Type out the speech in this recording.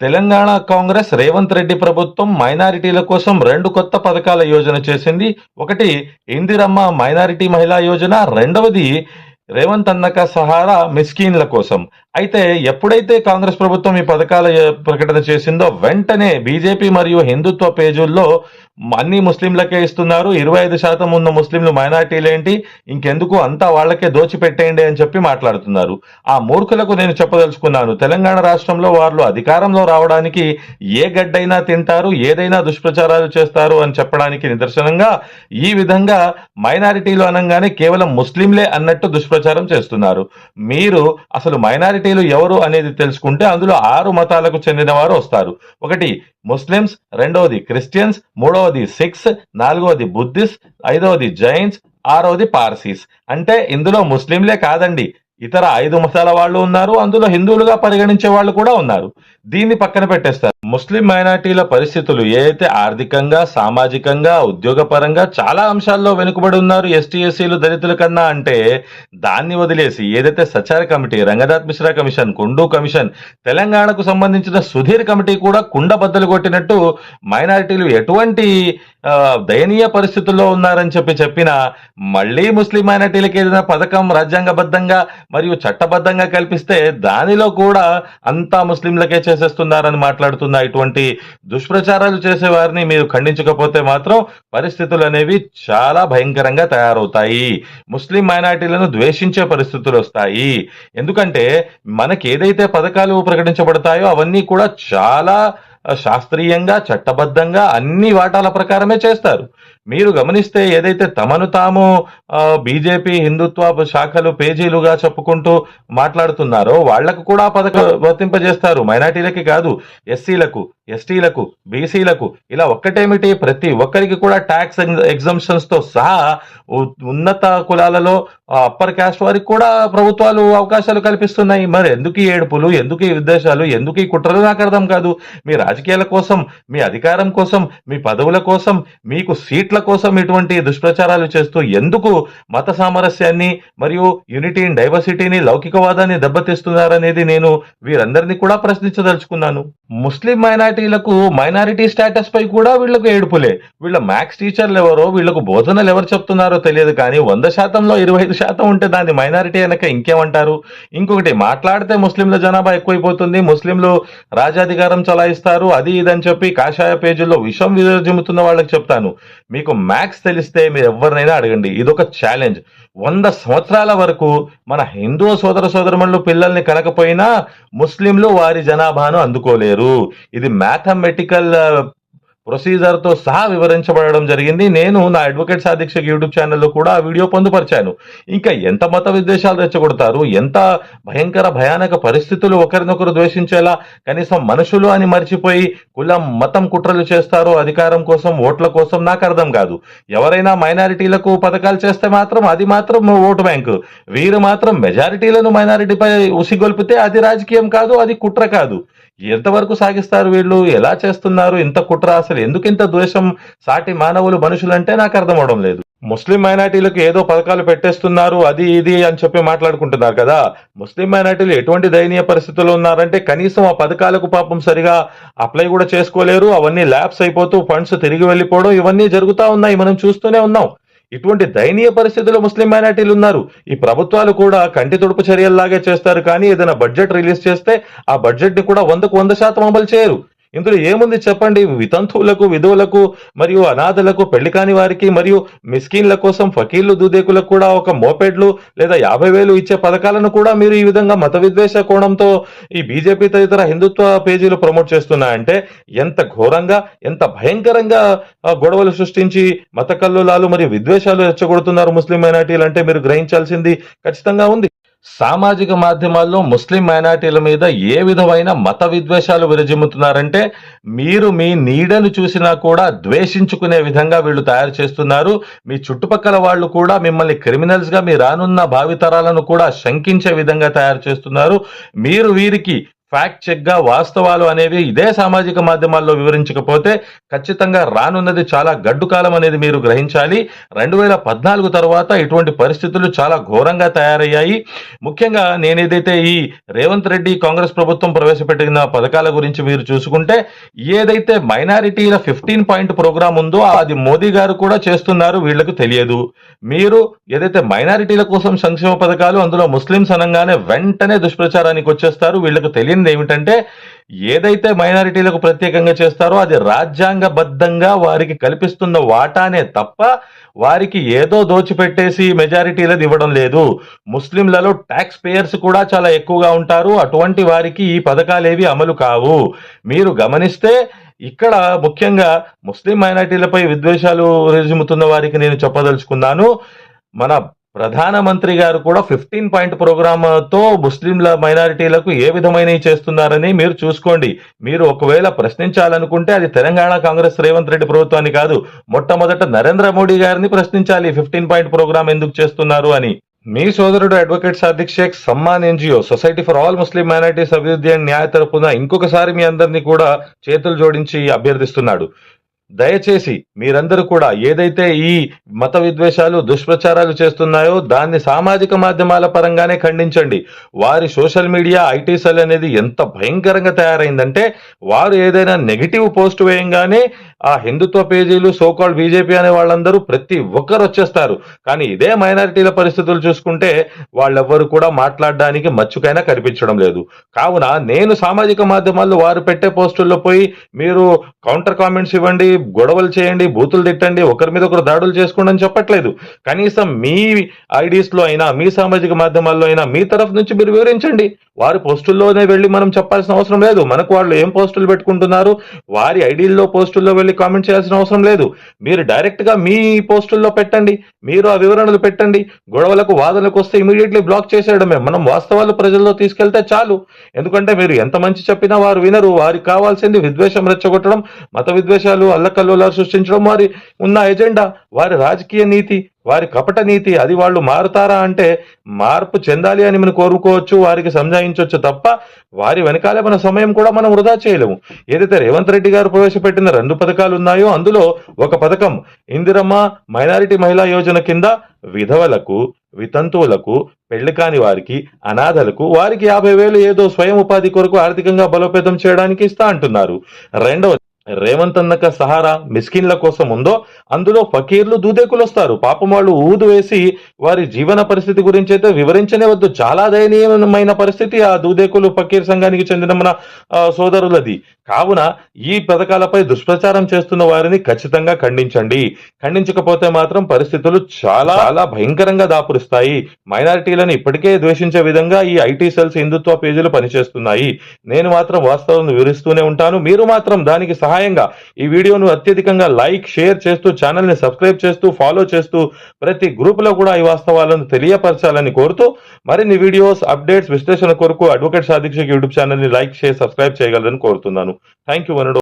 తెలంగాణ కాంగ్రెస్ రేవంత్ రెడ్డి ప్రభుత్వం మైనారిటీల కోసం రెండు కొత్త పథకాల యోజన చేసింది. ఒకటి ఇందిరమ్మ మైనారిటీ మహిళా యోజన రెండవది రేవంత్ అన్నక సహారా మిస్కీన్ల కోసం. అయితే ఎప్పుడైతే కాంగ్రెస్ ప్రభుత్వం ఈ పథకాల ప్రకటన చేసిందో వెంటనే బీజేపీ మరియు హిందుత్వ పేజీల్లో అన్ని ముస్లింలకే ఇస్తున్నారు. ఇరవై ఐదు శాతం ఉన్న ముస్లింలు మైనార్టీలేంటి? ఇంకెందుకు అంతా వాళ్ళకే దోచిపెట్టేయండి అని చెప్పి మాట్లాడుతున్నారు. ఆ మూర్ఖులకు నేను చెప్పదలుచుకున్నాను. తెలంగాణ రాష్ట్రంలో వాళ్ళు అధికారంలో రావడానికి ఏ గడ్డైనా తింటారు ఏదైనా దుష్ప్రచారాలు చేస్తారు అని చెప్పడానికి నిదర్శనంగా ఈ విధంగా మైనారిటీలు అనగానే కేవలం ముస్లింలే అన్నట్టు దుష్ప్రచారం చేస్తున్నారు. మీరు అసలు మైనారిటీలు ఎవరు అనేది తెలుసుకుంటే అందులో ఆరు మతాలకు చెందిన వారు వస్తారు. ఒకటి ముస్లిమ్స్ రెండవది క్రిస్టియన్స్ మూడవది సిక్స్ నాలుగవది బుద్ధిస్ట్ ఐదవది జైన్స్ ఆరవది పార్సీస్. అంటే ఇందులో ముస్లింలే కాదండి. ఇతర ఐదు మతాల వాళ్ళు ఉన్నారు అందులో హిందువులుగా పరిగణించే వాళ్ళు కూడా ఉన్నారు. దీన్ని పక్కన పెట్టేస్తారు. ముస్లిం మైనార్టీల పరిస్థితులు ఏదైతే ఆర్థికంగా సామాజికంగా ఉద్యోగపరంగా చాలా అంశాల్లో వెనుకబడి ఉన్నారు ఎస్టీ ఎస్సీలు దళితుల కన్నా అంటే దాన్ని వదిలేసి ఏదైతే Sachar committee Ranganath Mishra commission Kundu commission తెలంగాణకు సంబంధించిన సుధీర్ కమిటీ కూడా కుండ బద్దలు కొట్టినట్టు మైనారిటీలు ఎటువంటి ఆ, దయనీయ పరిస్థితుల్లో ఉన్నారని చెప్పి చెప్పిన మళ్ళీ ముస్లిం మైనార్టీలకు ఏదైనా పథకం రాజ్యాంగబద్ధంగా మరియు చట్టబద్ధంగా కల్పిస్తే దానిలో కూడా అంతా ముస్లింలకే చేసేస్తున్నారని మాట్లాడుతున్న ఇటువంటి దుష్ప్రచారాలు చేసే వారిని మీరు ఖండించకపోతే మాత్రం పరిస్థితులు అనేవి చాలా భయంకరంగా తయారవుతాయి. ముస్లిం మైనార్టీలను ద్వేషించే పరిస్థితులు వస్తాయి. ఎందుకంటే మనకి ఏదైతే పథకాలు ప్రకటించబడతాయో అవన్నీ కూడా చాలా శాస్త్రీయంగా చట్టబద్ధంగా అన్ని వాటాల ప్రకారమే చేస్తారు. మీరు గమనిస్తే ఏదైతే తమను తాము బీజేపీ హిందుత్వ శాఖలు పేజీలుగా చెప్పుకుంటూ మాట్లాడుతున్నారో వాళ్ళకు కూడా పథకం వర్తింపజేస్తారు. మైనార్టీలకి కాదు ఎస్సీలకు ఎస్టీలకు బీసీలకు ఇలా ఒక్కటేమిటి? ప్రతి ఒక్కరికి కూడా ట్యాక్స్ ఎగ్జంప్షన్స్తో సహా ఉన్నత కులాలలో అప్పర్ క్యాస్ట్ వారికి కూడా ప్రభుత్వాలు అవకాశాలు కల్పిస్తున్నాయి. మరి ఎందుకు ఈ ఏడుపులు? ఎందుకు ఈ ఉద్దేశాలు? ఎందుకు ఈ కుట్రలు? నాకు అర్థం కాదు. మీ రాజకీయాల కోసం మీ అధికారం కోసం మీ పదవుల కోసం మీకు సీట్ల కోసం ఇటువంటి దుష్ప్రచారాలు చేస్తూ ఎందుకు మత సామరస్యాన్ని మరియు యూనిటీ అండ్ డైవర్సిటీని లౌకికవాదాన్ని దెబ్బతీస్తున్నారనేది నేను వీరందరినీ కూడా ప్రశ్నించదలుచుకున్నాను. ముస్లిం మైనారిటీలకు మైనారిటీ స్టేటస్ పై కూడా వీళ్ళకు ఏడుపులే. వీళ్ళ మ్యాథ్స్ టీచర్లు ఎవరో వీళ్ళకు బోధనలు ఎవరు చెప్తున్నారో తెలియదు కానీ వంద శాతంలో ఇరవై ఐదు శాతం ఉంటే దాన్ని మైనారిటీ అనక ఇంకేమంటారు? ఇంకొకటి మాట్లాడితే ముస్లింల జనాభా ఎక్కువైపోతుంది ముస్లింలు రాజాధికారం చలాయిస్తారు అది ఇదని చెప్పి కాషాయ పేజీల్లో విషం విరజిమ్ముతున్న వాళ్ళకి చెప్తాను. మీకు మ్యాథ్స్ తెలిస్తే మీరు ఎవరినైనా అడగండి. ఇది ఒక ఛాలెంజ్ వంద సంవత్సరాల వరకు మన హిందూ సోదర సోదరుమణులు పిల్లల్ని కనకపోయినా ముస్లింలు వారి జనాభాను అందుకోలేరు. ఇది మ్యాథమెటికల్ ప్రొసీజర్తో సహా వివరించబడడం జరిగింది. నేను నా అడ్వకేట్ సాధిక్షక్ యూట్యూబ్ ఛానల్లో కూడా ఆ వీడియో పొందుపరిచాను. ఇంకా ఎంత మత విద్వేషాలు రెచ్చగొడతారు? ఎంత భయంకర భయానక పరిస్థితులు ఒకరినొకరు ద్వేషించేలా కనీసం మనుషులు అని మర్చిపోయి కులం మతం కుట్రలు చేస్తారో అధికారం కోసం ఓట్ల కోసం నాకు అర్థం కాదు. ఎవరైనా మైనారిటీలకు పథకాలు చేస్తే మాత్రం అది మాత్రం ఓటు బ్యాంకు. వీరు మాత్రం మెజారిటీలను మైనారిటీపై ఉసిగొల్పితే అది రాజకీయం కాదు అది కుట్ర కాదు. ఎంతవరకు సాగిస్తారు వీళ్ళు? ఎలా చేస్తున్నారు? ఇంత కుట్ర అసలు ఎందుకు ఇంత ద్వేషం? సాటి మానవులు మనుషులంటే నాకు అర్థం అవడం లేదు. ముస్లిం మైనార్టీలకు ఏదో పథకాలు పెట్టేస్తున్నారు అది ఇది అని చెప్పి మాట్లాడుకుంటున్నారు కదా. ముస్లిం మైనార్టీలు ఎటువంటి దయనీయ పరిస్థితుల్లో ఉన్నారంటే కనీసం ఆ పథకాలకు పాపం సరిగా అప్లై కూడా చేసుకోలేరు అవన్నీ ల్యాబ్స్ అయిపోతూ ఫండ్స్ తిరిగి వెళ్ళిపోవడం ఇవన్నీ జరుగుతా ఉన్నాయి. మనం చూస్తూనే ఉన్నాం. ఇటువంటి దయనీయ పరిస్థితుల్లో ముస్లిం మైనార్టీలు ఉన్నారు. ఈ ప్రభుత్వాలు కూడా కంటి తుడుపు చర్యల్లాగే చేస్తారు. కానీ ఏదైనా బడ్జెట్ రిలీజ్ చేస్తే ఆ బడ్జెట్ని కూడా వందకు వంద శాతం అమలు చేయరు. ఇందులో ఏముంది చెప్పండి? వితంతువులకు విధువులకు మరియు అనాథలకు పెళ్ళి కాని వారికి మరియు మిస్కీన్ల కోసం ఫకీర్లు దూదేకులకు కూడా ఒక మోపెడ్లు లేదా యాభై వేలు ఇచ్చే పథకాలను కూడా మీరు ఈ విధంగా మత విద్వేష కోణంతో ఈ బీజేపీ తదితర హిందుత్వ పేజీలు ప్రమోట్ చేస్తున్నాయంటే ఎంత ఘోరంగా ఎంత భయంకరంగా గొడవలు సృష్టించి మత కల్లులాలు మరియు విద్వేషాలు రెచ్చగొడుతున్నారు ముస్లిం మైనార్టీలు అంటే మీరు గ్రహించాల్సింది ఖచ్చితంగా ఉంది. సామాజిక మాధ్యమాల్లో ముస్లిం మైనార్టీల మీద ఏ విధమైన మత విద్వేషాలు విరజిమ్ముతున్నారంటే మీరు మీ నీడను చూసినా కూడా ద్వేషించుకునే విధంగా వీళ్ళు తయారు చేస్తున్నారు. మీ చుట్టుపక్కల వాళ్ళు కూడా మిమ్మల్ని క్రిమినల్స్గా మీ రానున్న భావితరాలను కూడా శంకించే విధంగా తయారు చేస్తున్నారు. మీరు వీరికి ఫ్యాక్ట్ చెక్గా వాస్తవాలు అనేవి ఇదే సామాజిక మాధ్యమాల్లో వివరించకపోతే ఖచ్చితంగా రానున్నది చాలా గడ్డు కాలం అనేది మీరు గ్రహించాలి. రెండు వేల పద్నాలుగు తర్వాత ఇటువంటి పరిస్థితులు చాలా ఘోరంగా తయారయ్యాయి. ముఖ్యంగా నేను ఏదైతే ఈ రేవంత్ రెడ్డి కాంగ్రెస్ ప్రభుత్వం ప్రవేశపెట్టిన పథకాల గురించి మీరు చూసుకుంటే ఏదైతే మైనారిటీల ఫిఫ్టీన్ పాయింట్ ప్రోగ్రామ్ ఉందో అది మోదీ గారు కూడా చేస్తున్నారు వీళ్ళకు తెలియదు. మీరు ఏదైతే మైనారిటీల కోసం సంక్షేమ పథకాలు అందులో ముస్లింస్ అనగానే వెంటనే దుష్ప్రచారానికి వచ్చేస్తారు వీళ్ళకు జరిగింది ఏమిటంటే ఏదైతే మైనారిటీలకు ప్రత్యేకంగా చేస్తారో అది రాజ్యాంగబద్ధంగా వారికి కల్పిస్తున్న వాటానే తప్ప వారికి ఏదో దోచిపెట్టేసి మెజారిటీలది ఇవ్వడం లేదు. ముస్లింలలో ట్యాక్స్ పేయర్స్ కూడా చాలా ఎక్కువగా ఉంటారు. అటువంటి వారికి ఈ పథకాలేవి అమలు కావు. మీరు గమనిస్తే ఇక్కడ ముఖ్యంగా ముస్లిం మైనారిటీలపై విద్వేషాలు రుజుముతున్న వారికి నేను చెప్పదలుచుకున్నాను. మన ప్రధానమంత్రి గారు కూడా ఫిఫ్టీన్ పాయింట్ ప్రోగ్రామ్తో ముస్లింల మైనారిటీలకు ఏ విధమైనవి చేస్తున్నారని మీరు చూసుకోండి. మీరు ఒకవేళ ప్రశ్నించాలనుకుంటే అది తెలంగాణ కాంగ్రెస్ రేవంత్ రెడ్డి ప్రభుత్వాన్ని కాదు. మొట్టమొదట నరేంద్ర మోడీ గారిని ప్రశ్నించాలి ఫిఫ్టీన్ పాయింట్ ప్రోగ్రామ్ ఎందుకు చేస్తున్నారు అని. మీ సోదరుడు advocate Sadiq Shaik Samman NGO society for all Muslim minorities అభివృద్ధి అండ్ న్యాయ తరపున ఇంకొకసారి మీ అందరినీ కూడా చేతులు జోడించి అభ్యర్థిస్తున్నాడు. దయచేసి మీరందరూ కూడా ఏదైతే ఈ మత విద్వేషాలు దుష్ప్రచారాలు చేస్తున్నాయో దాన్ని సామాజిక మాధ్యమాల పరంగానే ఖండించండి. వారి సోషల్ మీడియా ఐటీ సెల్ అనేది ఎంత భయంకరంగా తయారైందంటే వారు ఏదైనా నెగిటివ్ పోస్ట్ వేయంగానే ఆ హిందుత్వ పేజీలు సోకాల్ బీజేపీ అనే వాళ్ళందరూ ప్రతి ఒక్కరు వచ్చేస్తారు. కానీ ఇదే మైనారిటీల పరిస్థితులు చూసుకుంటే వాళ్ళెవ్వరు కూడా మాట్లాడడానికి మచ్చుకైనా కనిపించడం లేదు. కావున నేను సామాజిక మాధ్యమాల్లో వారు పెట్టే పోస్టుల్లో పోయి మీరు కౌంటర్ కామెంట్స్ ఇవ్వండి గొడవలు చేయండి బూతులు తిట్టండి ఒకరి మీద ఒకరు దాడులు చేసుకోండి అని చెప్పట్లేదు. కనీసం మీ ఐడీస్లో అయినా మీ సామాజిక మాధ్యమాల్లో అయినా మీ తరఫు నుంచి మీరు వివరించండి. వారి పోస్టుల్లోనే వెళ్ళి మనం చెప్పాల్సిన అవసరం లేదు. మనకు వాళ్ళు ఏం పోస్టులు పెట్టుకుంటున్నారు? వారి ఐడీల్లో పోస్టుల్లో వెళ్ళి కామెంట్ చేయాల్సిన అవసరం లేదు. మీరు డైరెక్ట్గా మీ పోస్టుల్లో పెట్టండి. మీరు ఆ వివరణలు పెట్టండి. గొడవలకు వాదనలకు వస్తే ఇమీడియట్లీ బ్లాక్ చేసేయడమే. మనం వాస్తవాలు ప్రజల్లో తీసుకెళ్తే చాలు. ఎందుకంటే మీరు ఎంత మంచి చెప్పినా వారు వినరు. వారికి కావాల్సింది విద్వేషం రెచ్చగొట్టడం మత విద్వేషాలు అల్లకల్లోలాలు సృష్టించడం వారి ఉన్న ఎజెండా వారి రాజకీయ నీతి వారి కపట నీతి అది వాళ్ళు మారుతారా అంటే మార్పు చెందాలి అని మనం కోరుకోవచ్చు వారికి సంజాయించవచ్చు తప్ప వారి వెనకాలే మన సమయం కూడా మనం వృధా చేయలేము. ఏదైతే రేవంత్ రెడ్డి గారు ప్రవేశపెట్టిన రెండు పథకాలు ఉన్నాయో అందులో ఒక పథకం ఇందిరమ్మ మైనారిటీ మహిళా యోజన కింద విధవలకు వితంతువులకు పెళ్ళి కాని వారికి అనాథలకు వారికి యాభై వేలు ఏదో స్వయం ఉపాధి కొరకు ఆర్థికంగా బలోపేతం చేయడానికి ఇస్తా అంటున్నారు. రెండవ రేవంత్ అన్నక సహారా మిస్కిన్ల కోసం ఉందో అందులో ఫకీర్లు దూదేకులు వస్తారు. పాపం వాళ్ళు ఊదు వేసి వారి జీవన పరిస్థితి గురించి అయితే వివరించనే వద్దు చాలా దయనీయమైన పరిస్థితి ఆ దూదేకులు ఫకీర్ సంఘానికి చెందిన మన సోదరులది. కావున ఈ పథకాలపై దుష్ప్రచారం చేస్తున్న వారిని ఖచ్చితంగా ఖండించండి. ఖండించకపోతే మాత్రం పరిస్థితులు చాలా చాలా భయంకరంగా దాపురిస్తాయి. మైనారిటీలను ఇప్పటికే ద్వేషించే విధంగా ఈ ఐటీ సెల్స్ హిందుత్వ పేజీలు పనిచేస్తున్నాయి. నేను మాత్రం వాస్తవం వివరిస్తూనే ఉంటాను. మీరు మాత్రం దానికి సహాయంగా ఈ వీడియోను అత్యధికంగా లైక్ షేర్ చేస్తూ ఛానల్ని సబ్స్క్రైబ్ చేస్తూ ఫాలో చేస్తూ ప్రతి గ్రూప్లో కూడా ఈ వాస్తవాలను తెలియపరచాలని కోరుతూ మరిన్ని వీడియోస్ అప్డేట్స్ విశ్లేషణ కొరకు అడ్వకేట్ సాధిక్షక్ యూట్యూబ్ ఛానల్ని లైక్ షేర్ సబ్స్క్రైబ్ చేయగలరని కోరుతున్నాను. Thank you